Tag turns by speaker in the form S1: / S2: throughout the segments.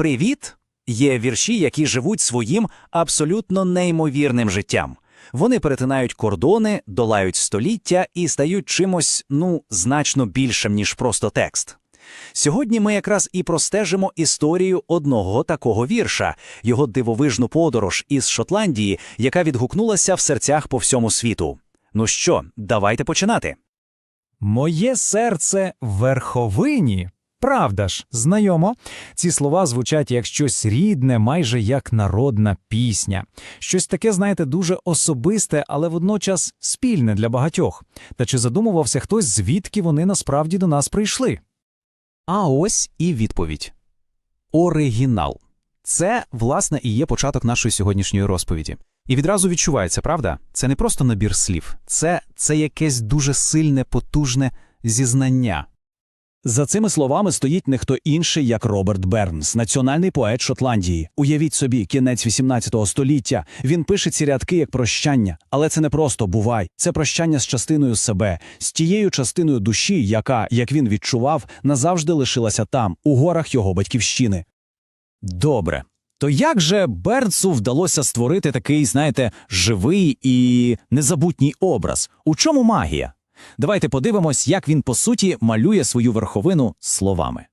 S1: Привіт! Є вірші, які живуть своїм абсолютно неймовірним життям. Вони перетинають кордони, долають століття і стають чимось, ну, значно більшим, ніж просто текст. Сьогодні ми якраз і простежимо історію одного такого вірша, його дивовижну подорож із Шотландії, яка відгукнулася в серцях по всьому світу. Ну що, давайте починати.
S2: Моє серце верховині. Правда ж, знайомо. Ці слова звучать як щось рідне, майже як народна пісня. Щось таке, знаєте, дуже особисте, але водночас спільне для багатьох. Та чи задумувався хтось, звідки вони насправді до нас прийшли?
S1: А ось і відповідь. Оригінал. Це, власне, і є початок нашої сьогоднішньої розповіді. І відразу відчувається, правда? Це не просто набір слів, це, це якесь дуже сильне, потужне зізнання.
S3: За цими словами стоїть не хто інший, як Роберт Бернс, національний поет Шотландії. Уявіть собі, кінець 18 століття. Він пише ці рядки як прощання, але це не просто бувай, це прощання з частиною себе, з тією частиною душі, яка, як він відчував, назавжди лишилася там, у горах його батьківщини. Добре. То як же Бернсу вдалося створити такий, знаєте, живий і незабутній образ? У чому магія? Давайте подивимось, як він по суті малює свою верховину словами.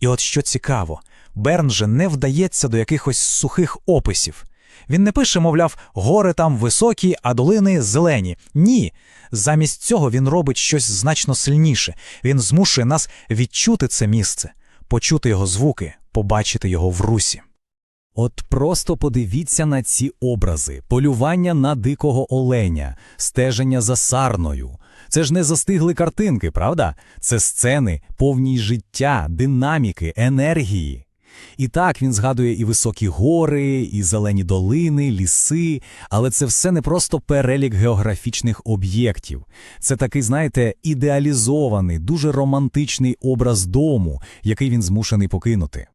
S2: І от що цікаво, Берн же не вдається до якихось сухих описів. Він не пише, мовляв, гори там високі, а долини зелені. Ні. Замість цього він робить щось значно сильніше. Він змушує нас відчути це місце, почути його звуки, побачити його в русі.
S3: От просто подивіться на ці образи: полювання на дикого оленя, стеження за сарною. Це ж не застигли картинки, правда? Це сцени, повні життя, динаміки, енергії. І так він згадує і високі гори, і зелені долини, ліси, але це все не просто перелік географічних об'єктів. Це такий, знаєте, ідеалізований, дуже романтичний образ дому, який він змушений покинути.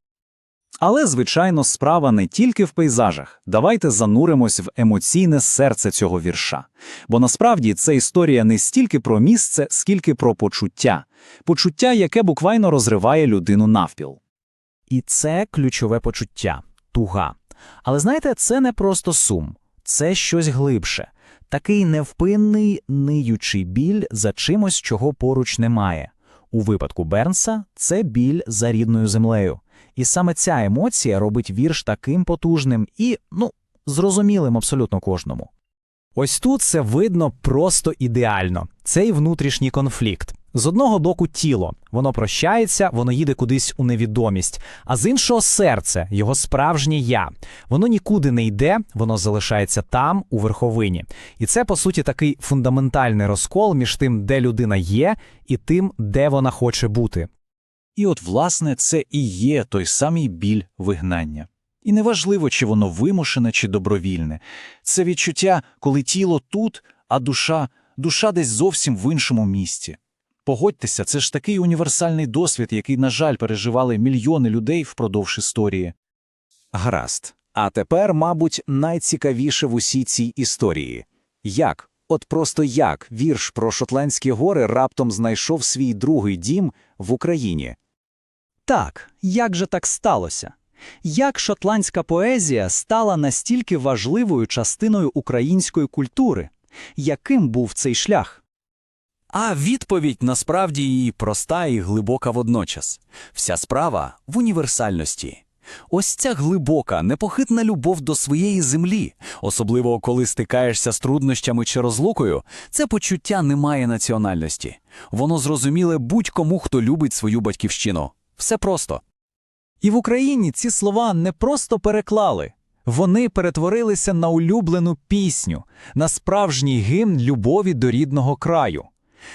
S1: Але, звичайно, справа не тільки в пейзажах. Давайте зануримось в емоційне серце цього вірша. Бо насправді це історія не стільки про місце, скільки про почуття. Почуття, яке буквально розриває людину навпіл. І це ключове почуття туга. Але знаєте, це не просто сум, це щось глибше. Такий невпинний, ниючий біль за чимось, чого поруч немає. У випадку Бернса це біль за рідною землею. І саме ця емоція робить вірш таким потужним і, ну, зрозумілим абсолютно кожному.
S2: Ось тут це видно просто ідеально. Цей внутрішній конфлікт. З одного боку тіло, воно прощається, воно їде кудись у невідомість, а з іншого серце, його справжнє я. Воно нікуди не йде, воно залишається там, у верховині. І це, по суті, такий фундаментальний розкол між тим, де людина є, і тим, де вона хоче бути.
S1: І от, власне, це і є той самий біль вигнання. І неважливо, чи воно вимушене, чи добровільне. Це відчуття, коли тіло тут, а душа, душа десь зовсім в іншому місці. Погодьтеся, це ж такий універсальний досвід, який, на жаль, переживали мільйони людей впродовж історії. Гаразд. А тепер, мабуть, найцікавіше в усій цій історії. Як, от просто як вірш про Шотландські гори раптом знайшов свій другий дім в Україні?
S4: Так, як же так сталося? Як шотландська поезія стала настільки важливою частиною української культури? Яким був цей шлях?
S5: А відповідь насправді і проста і глибока водночас. Вся справа в універсальності. Ось ця глибока, непохитна любов до своєї землі, особливо коли стикаєшся з труднощами чи розлукою, це почуття не має національності. Воно зрозуміле будь-кому, хто любить свою батьківщину. Все просто.
S4: І в Україні ці слова не просто переклали, вони перетворилися на улюблену пісню, на справжній гімн любові до рідного краю.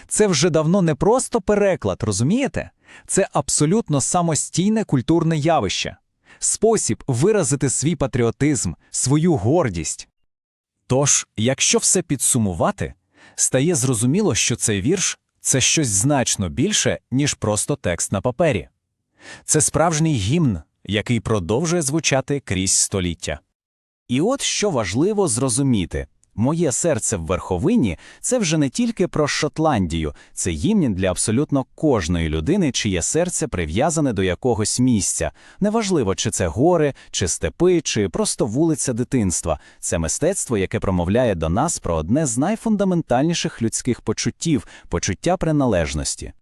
S4: Це вже давно не просто переклад, розумієте? Це абсолютно самостійне культурне явище, спосіб виразити свій патріотизм, свою гордість.
S3: Тож, якщо все підсумувати, стає зрозуміло, що цей вірш це щось значно більше, ніж просто текст на папері. Це справжній гімн, який продовжує звучати крізь століття. І от що важливо зрозуміти
S2: Моє серце в верховині це вже не тільки про Шотландію, це гімн для абсолютно кожної людини, чиє серце прив'язане до якогось місця. Неважливо, чи це гори, чи степи, чи просто вулиця дитинства. Це мистецтво, яке промовляє до нас про одне з найфундаментальніших людських почуттів почуття приналежності.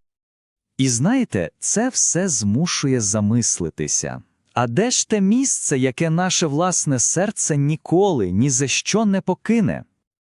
S4: І знаєте, це все змушує замислитися. А де ж те місце, яке наше власне серце ніколи ні за що не покине?